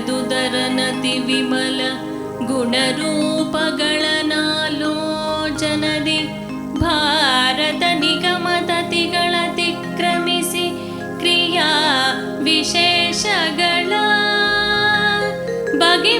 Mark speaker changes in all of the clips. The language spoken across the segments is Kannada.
Speaker 1: ಯದುದರನತಿ ವಿಮಲ ಗುಣರೂಪಗಳ ನಾಲೋಚನದಿ ಭಾರತ ನಿಗಮತತಿಗಳ ತಿಕ್ರಮಿಸಿ ಕ್ರಿಯಾ ವಿಶೇಷಗಳ ಬಗೆ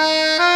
Speaker 1: Música